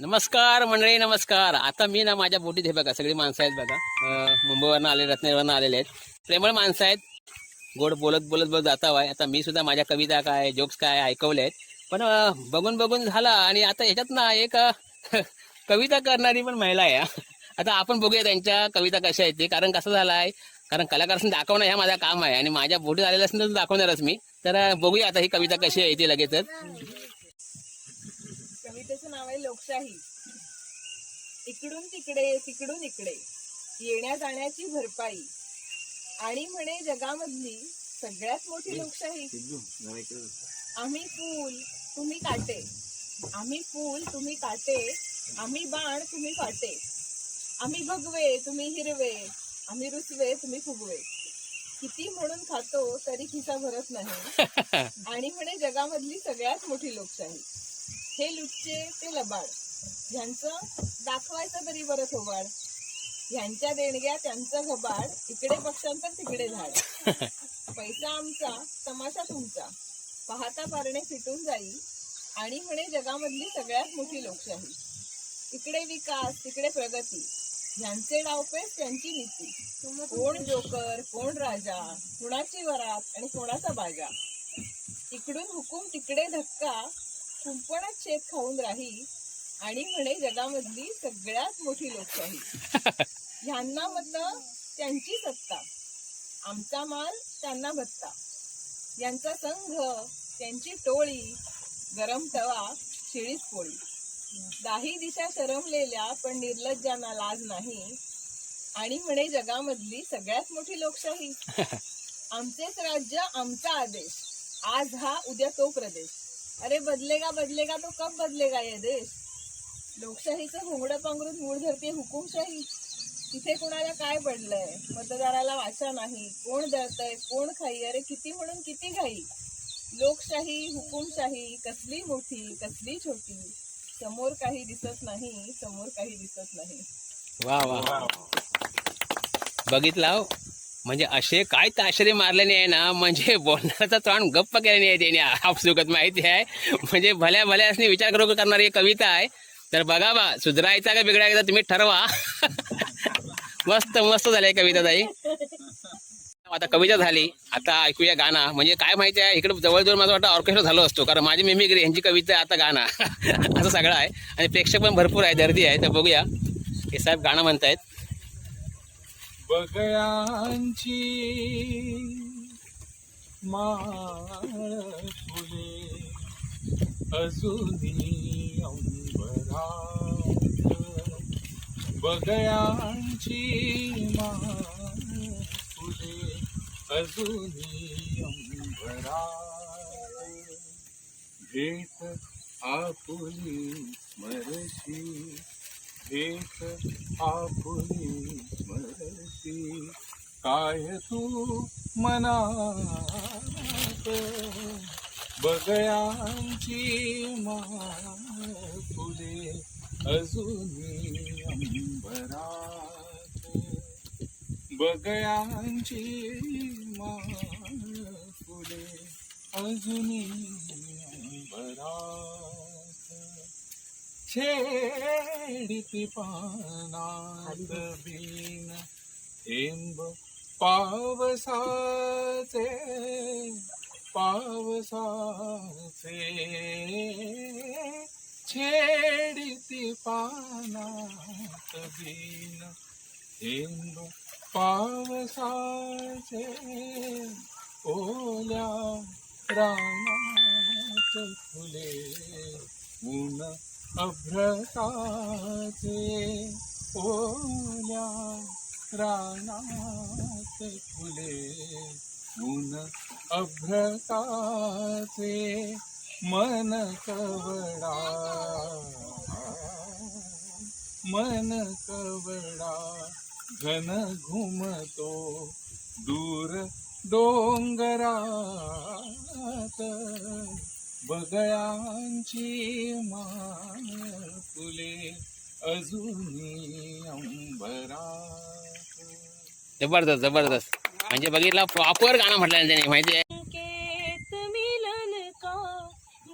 नमस्कार मंडळी नमस्कार. आता मी ना माझ्या बोटीत हे बघा सगळी माणसं आहेत बघा. मुंबईवरनं आले रत्नागिरीवरनं आलेले आहेत. प्रेमळ माणसं आहेत. गोड बोलत बोलत बोलत जाता आहे आता मी सुद्धा माझ्या कविता काय जोक्स काय ऐकवले आहेत. पण बघून बघून झाला आणि आता याच्यात ना एक कविता करणारी पण महिला आहे आता आपण बघूया त्यांच्या कविता कशा आहेत ते. कारण कसं झालं आहे कारण कलाकारांनी दाखवणं हे माझं काम आहे. आणि माझ्या बोटीत आलेलं असेल तर दाखवणारच मी. तर बघूया आता ही कविता कशी आहे ती लगेचच. नाव आहे लोकशाही. इकडून तिकडे तिकडून इकडे. येण्या जाण्याची भरपाई. आणि म्हणे जगामधली सगळ्यात मोठी लोकशाही. आम्ही फूल तुम्ही काटे. आम्ही फूल तुम्ही काटे. आम्ही बाण तुम्ही फाटे. आम्ही भगवे तुम्ही हिरवे. आम्ही रुसवे तुम्ही फुगवे. किती म्हणून खातो तरी खिसा भरत नाही. आणि म्हणे जगामधली सगळ्यात मोठी लोकशाही. हे लुच्चे ते लबाड. ह्यांचं दाखवायचं तरी बरं थोबाड. ह्यांच्या देणग्या त्यांचं घबाड इकडे पक्षांतर तिकडे झाड. पैसा आमचा तमाशा तुमचा. पाहता पारणे फिटून जाईल. आणि म्हणे जगामधली सगळ्यात मोठी लोकशाही. इकडे विकास तिकडे प्रगती. ह्यांचे डावपेच त्यांची नीती. कोण जोकर कोण राजा कुणाची वरात आणि कोणाचा बाजा. इकडून हुकूम तिकडे धक्का. कुंपणात शेत खाऊन राही आणि म्हणे जगामधली सगळ्यात मोठी लोकशाही ह्यांना मत त्यांची सत्ता. आमचा माल त्यांना भत्ता. यांचा संघ त्यांची टोळी गरम तवा शिळीच पोळी. दाही दिशा शरमलेल्या पण निर्लज्जांना लाज नाही. आणि म्हणे जगामधली सगळ्यात मोठी लोकशाही. आमचेच राज्य आमचा आदेश. आज हा उद्या तो प्रदेश. अरे बदलेगा बदलेगा तो कब बदलेगा ये देश? लोकशाहीचं घोंगडं पांघरून मूळ धरते हुकुमशाही. तिथे कोणाला काय पडलंय? मतदाराला वाचा नाही. कोण दळतय? कोण खाई? अरे किती म्हणून किती घाई? लोकशाही हुकुमशाही कसली मोठी कसली छोटी. समोर काही दिसत नाही समोर काही दिसत नाही. वा वा. बघितला हो? म्हणजे असे काय ताशरे मारल्याने आहे ना म्हणजे बोलण्याचा तोंड गप्प केल्याने आहे त्याने. आपसुकत माहिती आहे. म्हणजे भल्या भल्या असणे विचार करू करणारी एक कविता आहे. तर बघा बा सुधरायचा का बिघडायचा तुम्ही ठरवा. मस्त मस्त झाली कविता ताई. आता कविता झाली. आता ऐकूया गाणं. म्हणजे काय माहिती आहे इकडे जवळजवळ माझं वाटतं ऑर्केस्ट्रा झालो असतो. कारण माझी मिमिक्री यांची कविता आता गाणं. असं सगळं आहे. आणि प्रेक्षक पण भरपूर आहे गर्दी आहे. तर बघूया. हे साहेब गाणं म्हणतायत. बगळ्यांची माळ फुले अजूनी अंबरात. बगळ्यांची माळ फुले अजूनी अंबरात. घेत आपुली स्मरशी घेत आपुली स्मरशी काय तू मनात? बगयांची मा फुले अजूनी अंबरात. बगयांची मा फुले अजूनी अंबरात. छेडिती पानात बीन थेंब पावसाचे पावसाचे। छेडिती पानात बीन थेंब पावसाचे ओल्या रानात फुले। ऊन अभ्रताचे ओल्या रानात फुले ऊन. अभ्रताचे मन कवडा. मन कवडा. घन घुमतो दूर डोंगरात. बगळ्यांची माळ फुले अजूनी अंबरात जबरदस्त जबरदस्त. म्हणजे बघितला प्रॉपर गाणं म्हटलं त्याने माहिती आहे संकेत मिलन का?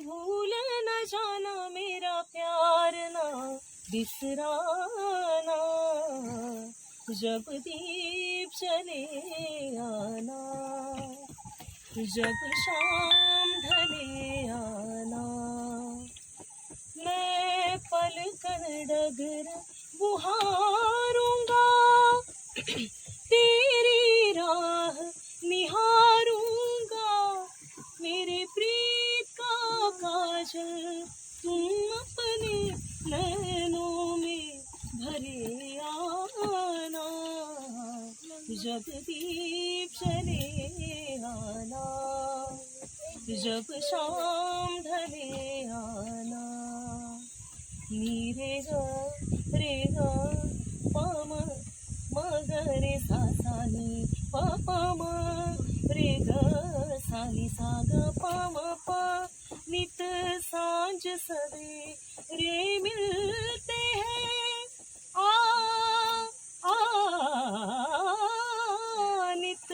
भूल न जाना मेरा प्यार ना बिसराना जब दीप चले आना जब शाम ढले आना मैं पल कर डगर बुहारूंगा तेरी राह निहारूंगा। मेरे प्रीत का काजल तुम अपने नैनों में भरे आना। जब दीप चले जब शाम ढले आना मी रे ग रे ग पम रे सा सानी प रे ग सानी सा ग प प नित सांझ सवे. रे मिलते हैं. आ आ नित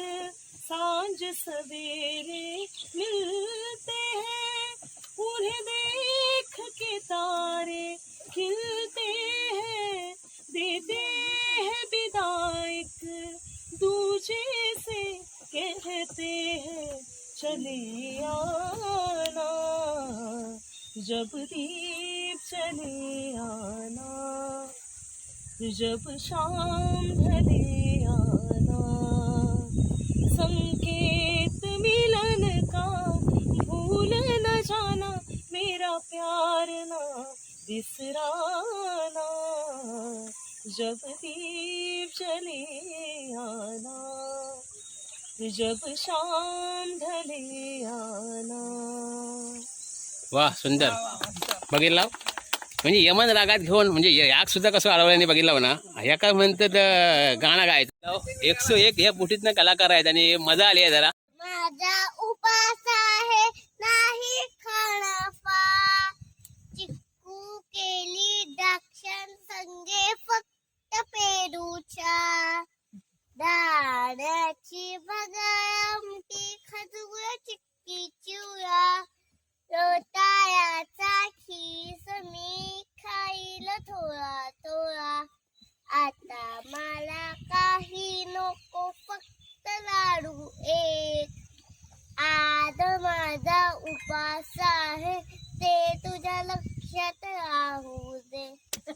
सांझ सवेरे कहते हैं, चली आना। जब दीप चले आना, जब शाम ढले आना। संकेत मिलन का, भूल न जाना, मेरा प्यार ना बिसराना। जब दीप चले आना जब शाम वा सुंदर. बघितला? म्हणजे यमन रागात घेऊन म्हणजे य- याक सुद्धा कसं अडवल्याने बघितलं ना ह्या काय म्हणतात गाणं गायचं. एकशे एक ह्या पुटीतनं कलाकार आहेत आणि मजा आली आहे जरा. माझा उपास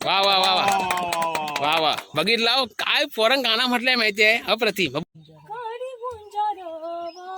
वा वा वा वा. वा वा बघितला काय पोरं गाणं म्हटलंय माहितीये अप्रतिम काळी गुंजारावा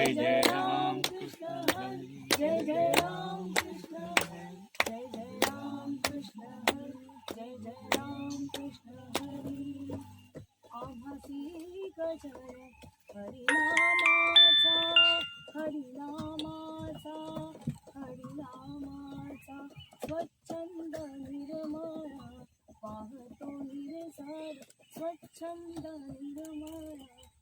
जय जय राम कृष्ण हरी जय जय राम कृष्ण हरी जय जय राम कृष्ण हरी जय जय राम कृष्ण हरी। आभासी गजर हरिनामाचा हरिनामाचा हरिनामाचा स्वच्छंद निर्मळा पाहतो निरसार स्वच्छंद निर्मळा।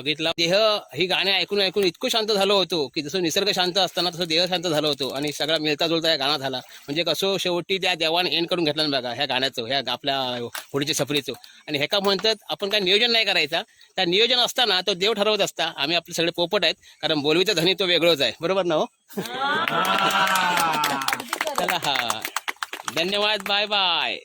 बघितला. देह ही गाणी ऐकून ऐकून इतकं शांत झालो होतो की जसं निसर्ग शांत असताना तसं देह शांत झालो होतो आणि सगळा मिळता जुळता या गाणं झाला. म्हणजे कसं शेवटी त्या देवाने एंड करून घेतलं ना बघा ह्या गाण्याचं ह्या आपल्या पुढच्या सफरीचं आणि हे का म्हणतात आपण काय नियोजन नाही करायचा. त्या नियोजन असताना तो देव ठरवत असता. आम्ही आपले सगळे पोपट आहेत कारण बोलवीचा धनी तो वेगळोच आहे. बरोबर ना हो. चला हा. धन्यवाद बाय बाय.